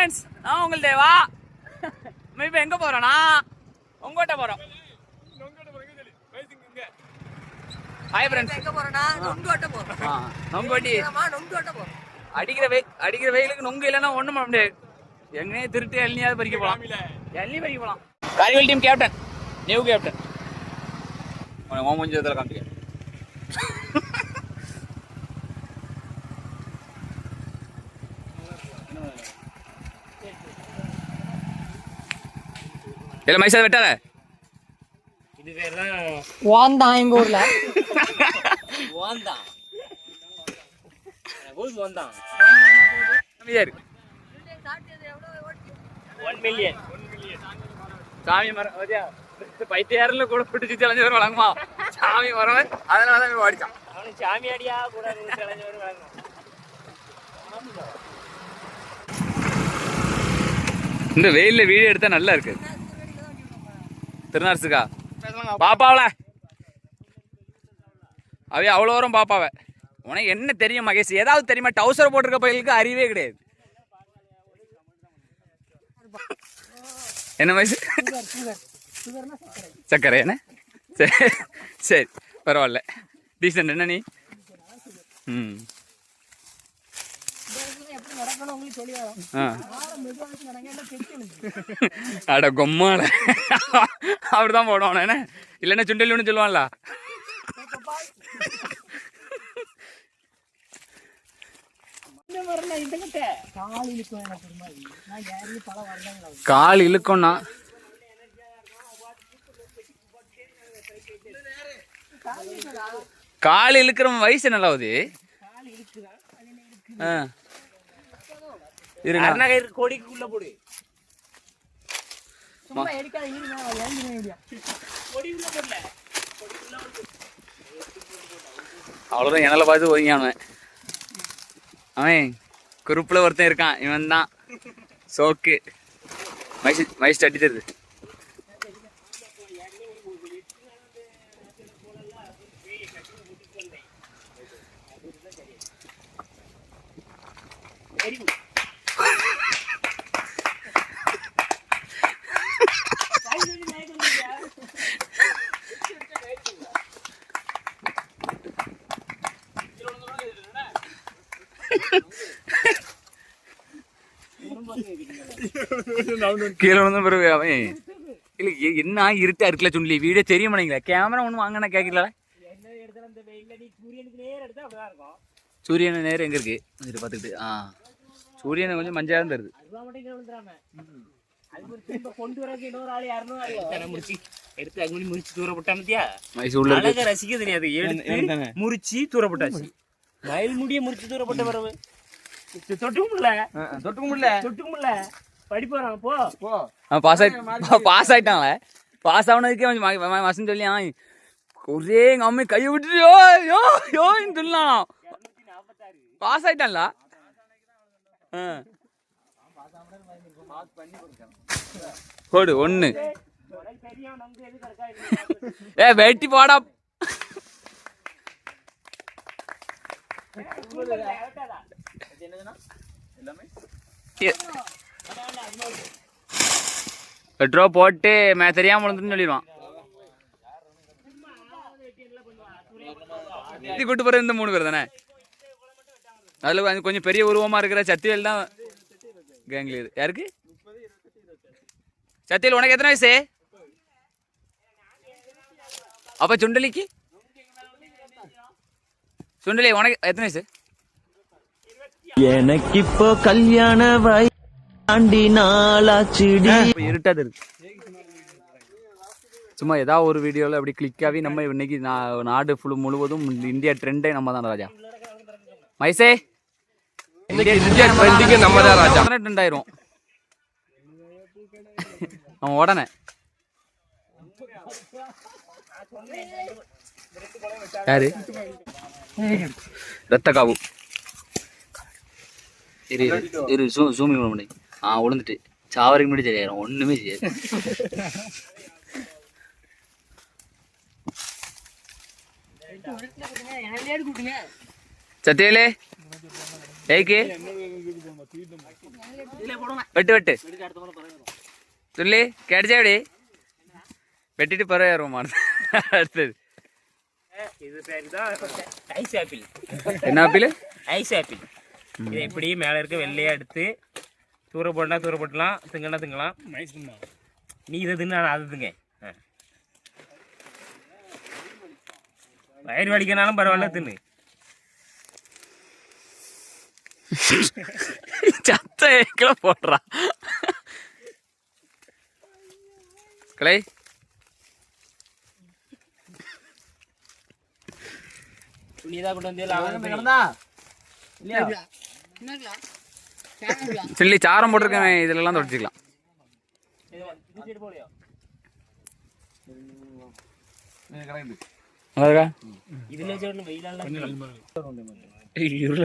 Friends நான் உங்கள் தேவா. நம்ம இப்போ எங்கே போகிறோன்னா உங்கள்கிட்ட போகிறோம் ஹாய் ஃப்ரெண்ட்ஸ் எங்க போறோம்னா நொங்கோட்ட போறோம். ஆ நொங்கோட்டி நொங்கோட்ட போறோம். அடிக்கிற வெய் அடிக்கிற வெயிலுக்கு நொங்கு இல்லைன்னா ஒன்றும் பண்ண முடியாது. எங்கேயே திருட்டு எல்னியாவது பறிக்க போகலாம் எல்லி பறிக்க போகலாம் காரிவல் டீம் கேப்டன் நியூ கேப்டன் உன் மூஞ்சி இதில் காமிக்க? இல்ல மைசா வெட்டாத வாந்தான் எங்க ஊர்ல அமைதியா இரு. சாமி மரம் பாத்தியா? பைத்தியாரில் கூட அலைஞ்சு வரும் வழங்குமா சாமி மரம் அதனால தான் ஓடிச்சான் இந்த வெயில்ல வீடியோ எடுத்தா நல்லா இருக்கு திருநார்சுக்கா? பாப்பாவல அவைய அவ்வளோ வரும் பாப்பாவ. உனக்கு என்ன தெரியும் மகேஷ்? ஏதாவது தெரியுமா? டவுசர் போட்டிருக்க பையலுக்கு அறிவே கிடையாது. என்ன வயசு சக்கரை என்ன? சரி சரி பரவாயில்ல. டீசென்ட் என்ன நீ? ம். அட கொம்மால அப்படிதான் போடுவான் என்ன? இல்லைன்னா சுண்டல் ஒன்று சொல்லுவான்ல கால் இழுக்கும்னா. கால் இழுக்கிறவன் வயசு ஆகுது? ஆ. இருங்க கொடிக்குள்ள போடு. சும்மா எடுக்காத முடியும் கொடிக்குள்ள போடல. அவ்வளோதான் பார்த்து ஒதுங்கி அவன். அவன் குரூப்பில் ஒருத்தன் இருக்கான் இவன் தான் சோக்கு மைஸ் மைஸ் அடி தருது கீழே வந்து பிறகு அவன் இல்லை என்ன இருட்டா இருக்குல்ல சொல்லி வீடியோ தெரிய மாட்டேங்களா கேமரா ஒன்றும் வாங்கினா கேட்கல என்ன எடுத்தாலும் அந்த வெயில்ல நீ சூரியனுக்கு நேரம் எடுத்தா அப்படிதான் இருக்கும் சூரியன் நேரம் எங்க இருக்கு? இது பார்த்துக்கிட்டு ஆ. சூரியனை கொஞ்சம் மஞ்சள் தான் தருது. ரசிக்க தெரியாது எடுத்து முறிச்சு தூர போட்டாச்சு. மயில் முடிய முறிச்சு தூர போட்ட பிறகு. தொட்டுக்கும் முடியல போ. போ. பாஸ் ஆயிட்டு பாஸ் ஆயிட்டாங்களே பாஸ் ஆனதுக்கே கொஞ்சம் மசன் சொல்லி அவன் ஒரே எங்க அம்மை கையை விட்டுட்டு யோ யோ யோன்னு சொல்லலாம் பாஸ் ஆயிட்டான்ல. ஆ. கரெக்டா ஏ வெட்டி போடா. பெட்ரோ போட்டு மே தெரியாம விழுந்துன்னு சொல்லிடுவான் இது கூட்டு போகிற இந்த மூணு பேர் தானே? அதுல கொஞ்சம் கொஞ்சம் பெரிய உருவமா இருக்கிற சத்தியல் தான் கேங் யாருக்கு? சத்தியல் உனக்கு எத்தனை வயசு? அப்ப சுண்டலிக்கு? சுண்டலி உனக்கு எத்தனை வயசு? எனக்கு இப்போ கல்யாண வயசாண்டி நாளாச்சுடி. இப்ப இருட்டாது இருக்கு சும்மா ஏதாவது ஒரு வீடியோவில் அப்படி கிளிக்காகி நம்ம இன்னைக்கு நா- நாடு ஃபுல் முழுவதும் இந்தியா ட்ரெண்டே நம்ம தான் ராஜா. மைசே! இந்தியா ட்ரெண்டிங்க நம்ம தான் ராஜா ட்ரெண்ட் ஆயிரும். அவன் உடனே. யாரு? ரத்த காவு இரு இரு, ஜூ ஜூமிங் பண்ண. முடியும் ஆ உளுந்துட்டு. சாவரைக்கு முன்னாடி தெரியாது ஒண்ணுமே தெரியாது சத்தியலே ஏய்க்கு வெட்டு வெட்டு. துள்ளி கிடைச்சா எப்படி வெட்டிட்டு பிறகு ஏறுவோம் அடுத்தது. இது பேர் தான் ஐஸ் ஆப்பிள். என்ன ஆப்பிள்? Ice apple. இதை எப்படி மேலே இருக்க வெள்ளையா எடுத்து தூர போடனா தூர போட்டலாம் திங்கனா திங்கலாம். நீ இதை தின்னு நான் அதை திங்க. வயிறு வலிக்கனாலும் பரவாயில்ல தின்னு. சத்த ஏக்கில போடுறா. கிளை துணிதான் கொண்டு வந்து சில்லி சாரம் போட்டிருக்கேன் இதுலலாம் தொடச்சிக்கலாம் இதுல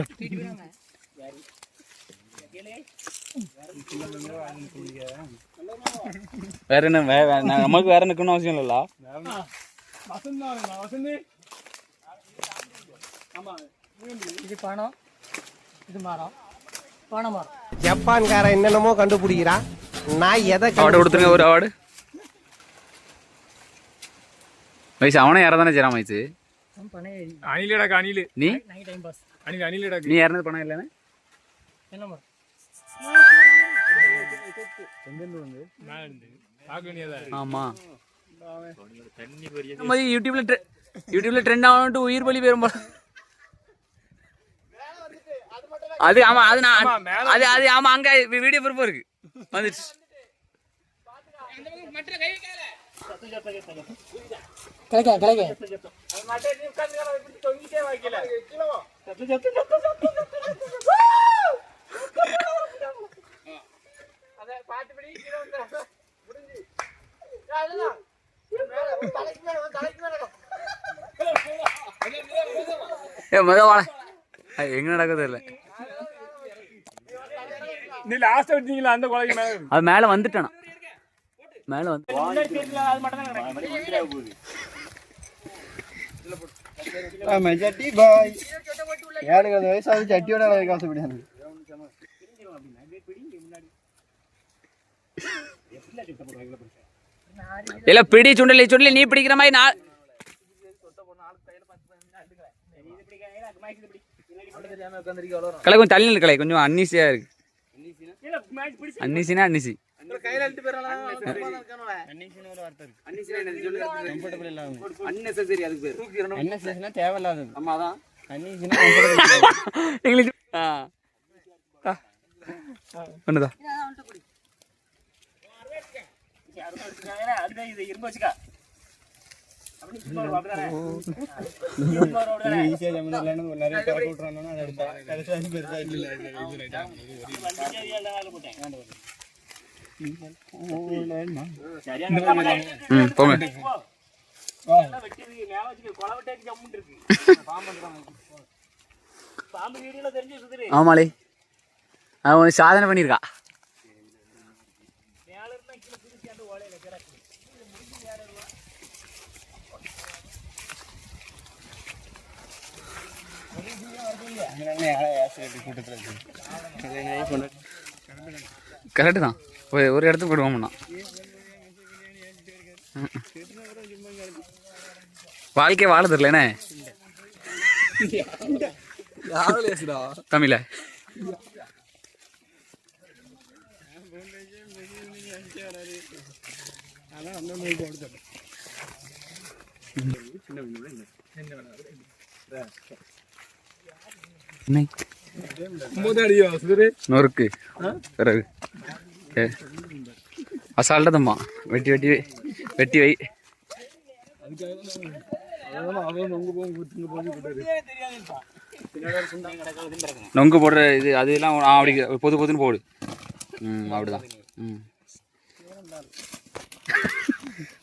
வேற என்ன நமக்கு வேற நிற்கணும் அவசியம் இல்லைல்ல. இது பணம் இது மரம் பனை மரம். ஜப்பான்காரன் என்னென்னமோ கண்டுபிடிக்கிறான் நான் எதை அவார்டு கொடுத்துருங்க ஒரு அவார்டு வயசு அவனே யாரை தானே செய்யறான் வயசு அவன் பனை ஏறி. அணிலடா அணிலு. நீ? Night time boss. அணில் அணிலடா. நீ இறந்தது பணம் இல்லைன்னு? என்ன மரம்? மேல இருந்து பார்க்க வேண்டியதா ஆமா நம்ம யூடியூப்ல tre- யூடியூப்ல ட்ரெண்ட் ஆகணும்ட்டு உயிர் பலி பெறும் போல அது ஆமா அது நான் அது அது ஆமா அங்க வீடியோ பொறுப்பு இருக்கு. வந்துச்சு கிளைக்க கிளைக்க ஏ முத வாழ எங்க நடக்குது இல்ல நீ லாஸ்ட் விட்டீங்களா அந்த குழந்தைக்கு மேல. அது மேல வந்துட்டானா? மேல வந்து சட்டி பாய் ஏழுங்க வயசாவது சட்டியோட காசுபடியாது இல்ல பிடி சுண்டலி சுண்டலி நீ பிடிக்கிற மாதிரி நான் கலை கொஞ்சம் தள்ளி கலை கொஞ்சம் அன்னீசியா இருக்கு. அன்னீசினா அன்னீசி. இங்கிலீஷ் ஆ. ஆ. ஒண்ணுதா? அந்த இது நிறைய கலக்க விட்டுறாங்கன்னா அதை எடுத்தா கடைசி பெருசா இல்லை ம் போங்க கொலை வெட்டாச்சு ஜம்முன்னு இருக்கு. பாம்பு வீடியோல தெரிஞ்சு சுத்துரு ஆமாளே அவன் ஒரு சாதனை பண்ணியிருக்கா மேல இருந்தா கீழே குதிச்சு அந்த ஓலையில கிடக்கு கரெக்டு தான். ஒரு ஒரு இடத்துக்கு போயிடுவோம்னா வாழ்க்கை வாழ தெரியலண்ணே தமிழ? சின்ன நொறுக்கு. பிறகு. ஏ. அசால்ட்டா தம்மா. வெட்டி வெட்டி வை. வெட்டி வை. நொங்கு போடுற இது அதெல்லாம் அப்படி பொது பொதுன்னு போடு. ம் அப்படிதான். ம்.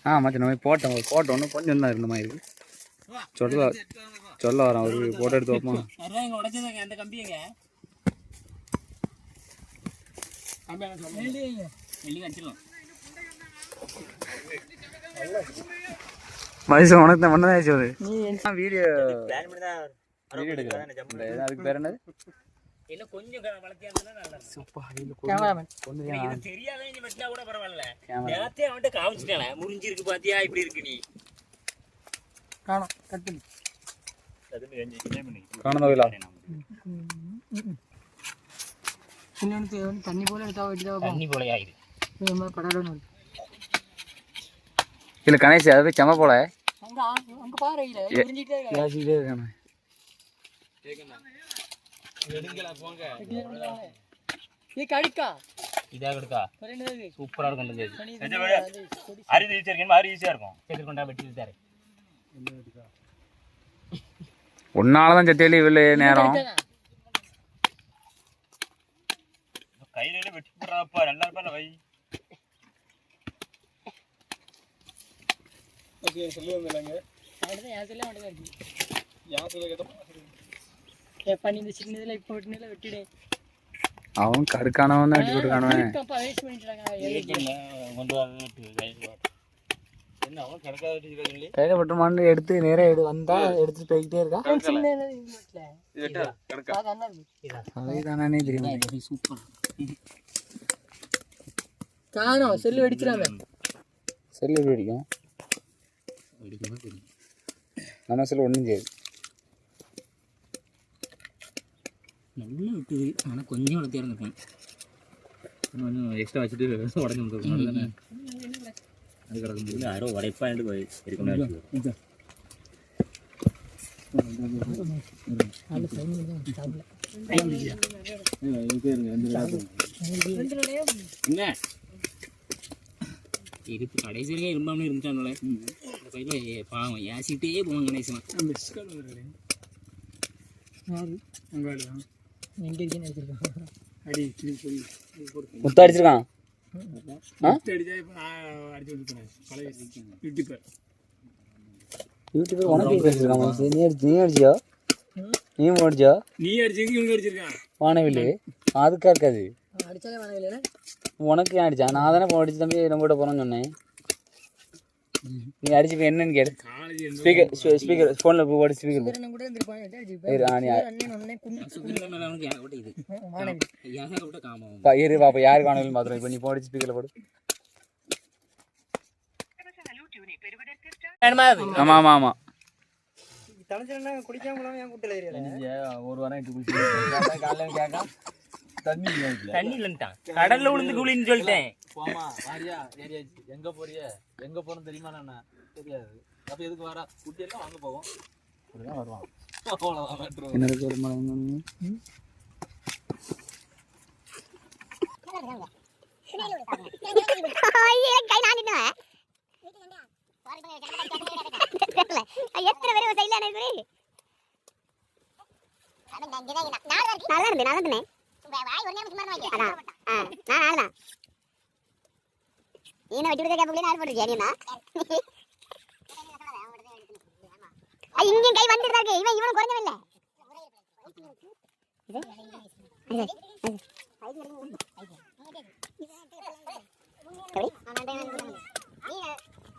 ஆ மச்சான் நம்ம போட்டோம். ஒன்று கொஞ்சம் தான் இருந்த மாதிரி இருக்கு. சொல்ல சொல்ல வரேன் ஒரு போட்டோ எடுத்து வைப்போம். உடைச்சதுங்க அந்த கம்பியங்க. வயசு உனக்கு தான் ஒன்றதான் ஆச்சு நீ வீடியோ பிளான் பண்ணி தான் வீடியோ எடுக்கிறேன். அதுக்கு பேர் என்னது? இன்னும் கொஞ்சம் வளர்த்தியா இருந்தா நல்லா இது தெரியாதவங்க வெட்டினா கூட பரவாயில்ல. நேரத்தே அவன்கிட்ட காமிச்சிட்டானே. முறிஞ்சிருக்கு பாத்தியா? இப்படி இருக்கு நீ. இன்னொன்று வந்து தண்ணி போல எடுத்தா தண்ணி போலயா இது இது படாடணும் இல்ல கணேஷ் அது போய் செம போல அங்க ஆ- அங்க பாரு இல்ல புரிஞ்சிட்டே இருக்கா பேசிக்கிட்டே இருக்கானே இது கடிக்கா இதாக எடுக்கா ரெண்டு சூப்பரா இருக்கும் இது. தண்ணி அரிசி வச்சிருக்கேன் அரி ஈஸியா இருக்கும் சரி கொண்டா வெட்டி உன்னாலதான் சத்தியாலி இவ்வளவு நேரம்? கையில வெட்டி போடுறாப்பா நல்லா இருப்பா வை. ஓகே சொல்லி வந்தாங்க அடுத்து சொல்ல மட்டும் இருக்கு. யார் சொல்ல கேட்டோம் எப்ப நீ இந்த சின்னதுல இப்ப வெட்டினதுல வெட்டிடு. அவன் கடுக்கானவன் தான் போட்டுக்கானவன் கொண்டு வர என்ன அவன் கிடக்காத வெட்டி சொல்லி கையில பட்டுமான்னு எடுத்து நேரா எடு வந்தா எடுத்து போய்கிட்டே இருக்கா? அதுதானே தெரியும். சூப்பர் காணோம் செல்லு வெடிச்சிடாம செல்லு எப்படி அடிக்கும் நம்ம செல்லு ஒன்றும் செய்யாது. நல்லா விட்டுது ஆனால் கொஞ்சம் வளர்த்தியா இருந்திருக்கும் இன்னும் கொஞ்சம் எக்ஸ்ட்ரா வச்சுட்டு உடஞ்சி வந்துருக்கும் கிடக்கும் யாரோ உடைப்பாண்டு போய் இருக்கணும் என்ன? இருப்பு கடைசியிலே இரும்பாமலே இருந்துட்டாங்களே இந்த பையில பாவம் ஏசிட்டே போவாங்க கணேசன். யாரு? அடிச்சா அடிச்சு யூடியூபர் உனக்கு பேசிருக்கான் மனுஷன். நீ அடிச்சு நீ அடிச்சியோ? நீ அடிச்சோ? நீ அடிச்சிருக்கு இவங்க அடிச்சிருக்கான் வானவில்லு. அதுக்கா இருக்காது. உனக்கு ஏன் அடிச்சான் நான் தானே போன் அடிச்சு தம்பி நம்ம கூட போறேன்னு சொன்னேன். நீ அடிச்சு என்னன்னு காலேஜ் ஸ்பீக்கர் ஸ்பீக்கர் ஃபோனில் போட்டு ஸ்பீக்கர் இரு, பாப்பா யாருக்கு வானவில் மாத்திரம் இப்போ நீ அடிச்சு ஸ்பீக்கரில் போடு ஆமா ஆமா ஆமா ஒரு வாரம் தண்ணி தண்ணி இல்லன்ட்டான் கடல்ல விழுந்து குளின்னு சொல்லிட்டேன். போமா வாரியா எங்க போறிய? எங்க போறோம் தெரியுமா நான் தெரியாது. அப்ப எதுக்கு வரா குட்டி எல்லாம் வாங்க போவோம். அப்படிதான் வருவான். என்ன இருக்கு ஒரு மரம் எத்தனை பேர் சைட்ல நல்லா இருந்து நல்லா இருந்தேன். அதான். ஆ நான் ஆளுதான் நீ என்ன வெட்டி விடுக்க கேப்ப ஆள் போட்டுருக்கியா நீ இங்கேயும் கை வந்துட்டு இருக்கு. இவன் இவனும் குறைஞ்சவன் இல்ல.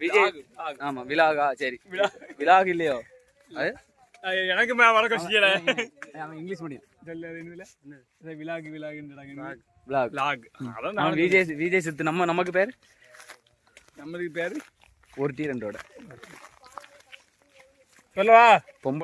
விஜய். ஆமா விலாகா சரி. விலாக் இல்லையோ? எனக்கு மே வழக்கம் செய்யல இங்கிலீஷ் மீடியம். விலாகு விலாக் லாக் அதான் அவன் விஜய் விஜய் சித்து நம்ம நமக்கு பேர்? நம்மளுக்கு பேரு? ஒரு டீ ரெண்டோட சொல்லவா. பொம்பளை